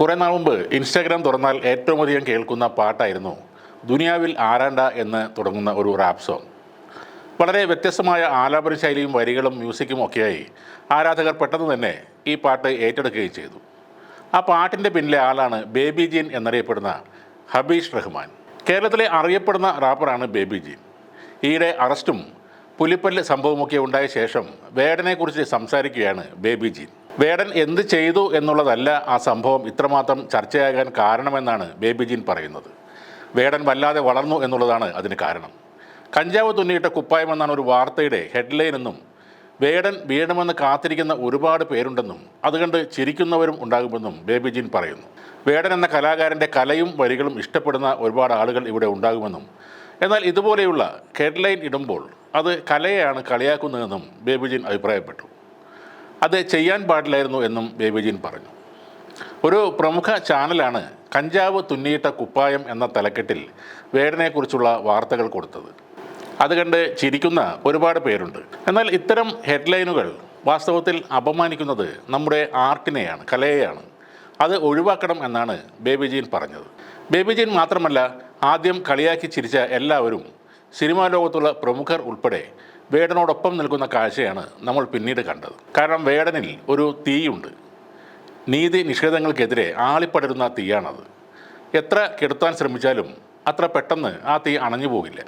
കുറേ നാൾ മുമ്പ് ഇൻസ്റ്റാഗ്രാം തുറന്നാൽ ഏറ്റവും അധികം കേൾക്കുന്ന പാട്ടായിരുന്നു ദുനിയാവിൽ ആരാണ്ട എന്ന് തുടങ്ങുന്ന ഒരു റാപ്പ് സോങ് വളരെ വ്യത്യസ്തമായ ആലാപന ശൈലിയും വരികളും മ്യൂസിക്കും ഒക്കെയായി ആരാധകർ പെട്ടെന്ന് തന്നെ ഈ പാട്ട് ഏറ്റെടുക്കുകയും ചെയ്തു. ആ പാട്ടിന്റെ പിന്നിലെ ആളാണ് ബേബി ജീൻ എന്നറിയപ്പെടുന്ന ഹബീഷ് റഹ്മാൻ. കേരളത്തിലെ അറിയപ്പെടുന്ന റാപ്പറാണ് ബേബി ജീൻ. ഈയിടെ അറസ്റ്റും പുലിപ്പല്ല് സംഭവമൊക്കെ ഉണ്ടായ ശേഷം വേടനെക്കുറിച്ച് സംസാരിക്കുകയാണ് ബേബി ജീൻ. വേടൻ എന്ത് ചെയ്തു എന്നുള്ളതല്ല ആ സംഭവം ഇത്രമാത്രം ചർച്ചയാകാൻ കാരണമെന്നാണ് ബേബി ജീൻ പറയുന്നത്. വേടൻ വല്ലാതെ വളർന്നു എന്നുള്ളതാണ് അതിന് കാരണം. കഞ്ചാവ് തുന്നിയിട്ട കുപ്പായം എന്നാണ് ഒരു വാർത്തയുടെ ഹെഡ്ലൈൻ എന്നും വേടൻ വീഴണമെന്ന് കാത്തിരിക്കുന്ന ഒരുപാട് പേരുണ്ടെന്നും അതുകൊണ്ട് ചിരിക്കുന്നവരും ഉണ്ടാകുമെന്നും ബേബി ജീൻ പറയുന്നു. വേടൻ എന്ന കലാകാരന്റെ കലയും വരികളും ഇഷ്ടപ്പെടുന്ന ഒരുപാട് ആളുകൾ ഇവിടെ ഉണ്ടാകുമെന്നും എന്നാൽ ഇതുപോലെയുള്ള ഹെഡ്ലൈൻ ഇടുമ്പോൾ അത് കലയെയാണ് കളിയാക്കുന്നതെന്നും ബേബി ജീൻ അഭിപ്രായപ്പെട്ടു. അത് ചെയ്യാൻ പാടില്ലായിരുന്നു എന്നും ബേബിജീൻ പറഞ്ഞു. ഒരു പ്രമുഖ ചാനലാണ് കഞ്ചാവ് തുന്നിയിട്ട കുപ്പായം എന്ന തലക്കെട്ടിൽ വേടനെക്കുറിച്ചുള്ള വാർത്തകൾ കൊടുത്തത്. അത് ചിരിക്കുന്ന ഒരുപാട് പേരുണ്ട്. എന്നാൽ ഇത്തരം ഹെഡ്ലൈനുകൾ വാസ്തവത്തിൽ അപമാനിക്കുന്നത് നമ്മുടെ ആർട്ടിനെയാണ് കലയെയാണ്. അത് ഒഴിവാക്കണം എന്നാണ് ബേബിജീൻ പറഞ്ഞത്. ബേബിജീൻ മാത്രമല്ല ആദ്യം കളിയാക്കി ചിരിച്ച എല്ലാവരും സിനിമാ ലോകത്തുള്ള പ്രമുഖർ ഉൾപ്പെടെ വേടനോടൊപ്പം നിൽക്കുന്ന കാഴ്ചയാണ് നമ്മൾ പിന്നീട് കണ്ടത്. കാരണം വേടനിൽ ഒരു തീയുണ്ട്. നീതി നിഷേധങ്ങൾക്കെതിരെ ആളിപ്പടരുന്ന തീയാണത്. എത്ര കെടുത്താൻ ശ്രമിച്ചാലും അത്ര പെട്ടെന്ന് ആ തീ അണഞ്ഞു പോകില്ല.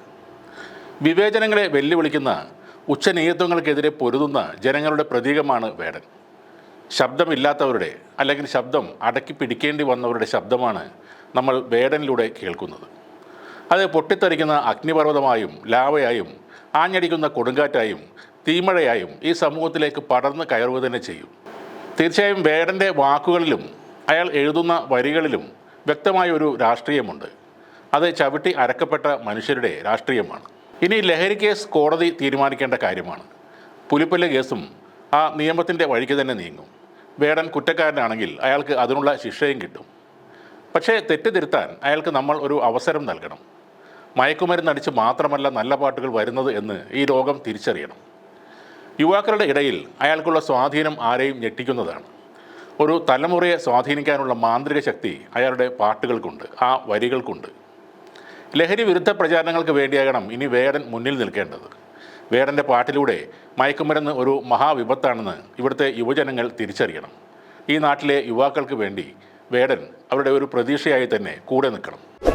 വിവേചനങ്ങളെ വെല്ലുവിളിക്കുന്ന ഉച്ചനീയത്വങ്ങൾക്കെതിരെ പൊരുതുന്ന ജനങ്ങളുടെ പ്രതീകമാണ് വേടൻ. ശബ്ദമില്ലാത്തവരുടെ അല്ലെങ്കിൽ ശബ്ദം അടക്കി പിടിക്കേണ്ടി വന്നവരുടെ ശബ്ദമാണ് നമ്മൾ വേടനിലൂടെ കേൾക്കുന്നത്. അത് പൊട്ടിത്തെറിക്കുന്ന അഗ്നിപർവതമായും ലാവയായും ആഞ്ഞടിക്കുന്ന കൊടുങ്കാറ്റായും തീമഴയായും ഈ സമൂഹത്തിലേക്ക് പടർന്ന് കയറുക തന്നെ ചെയ്യും. തീർച്ചയായും വേടന്റെ വാക്കുകളിലും അയാൾ എഴുതുന്ന വരികളിലും വ്യക്തമായ ഒരു രാഷ്ട്രീയമുണ്ട്. അത് ചവിട്ടി അരക്കപ്പെട്ട മനുഷ്യരുടെ രാഷ്ട്രീയമാണ്. ഇനി ലഹരി കേസ് കോടതി തീരുമാനിക്കേണ്ട കാര്യമാണ്. പുലിപ്പല്ല കേസും ആ നിയമത്തിന്റെ വഴിക്ക് തന്നെ നീങ്ങും. വേടൻ കുറ്റക്കാരനാണെങ്കിൽ അയാൾക്ക് അതിനുള്ള ശിക്ഷയും കിട്ടും. പക്ഷേ തെറ്റ് തിരുത്താൻ അയാൾക്ക് നമ്മൾ ഒരു അവസരം നൽകണം. മയക്കുമരുന്നടിച്ച് മാത്രമല്ല നല്ല പാട്ടുകൾ വരുന്നത് എന്ന് ഈ ലോകം തിരിച്ചറിയണം. യുവാക്കളുടെ ഇടയിൽ അയാൾക്കുള്ള സ്വാധീനം ആരെയും ഞെട്ടിക്കുന്നതാണ്. ഒരു തലമുറയെ സ്വാധീനിക്കാനുള്ള മാന്ത്രിക ശക്തി അയാളുടെ പാട്ടുകൾക്കുണ്ട് ആ വരികൾക്കുണ്ട്. ലഹരി വിരുദ്ധ പ്രചാരണങ്ങൾക്ക് വേണ്ടിയാകണം ഇനി വേടൻ മുന്നിൽ നിൽക്കേണ്ടത്. വേടന്റെ പാട്ടിലൂടെ മയക്കുമരുന്ന് ഒരു മഹാവിപത്താണെന്ന് ഇവിടുത്തെ യുവജനങ്ങൾ തിരിച്ചറിയണം. ഈ നാട്ടിലെ യുവാക്കൾക്ക് വേണ്ടി വേടൻ അവരുടെ ഒരു പ്രതീക്ഷയായി തന്നെ കൂടെ നിൽക്കണം.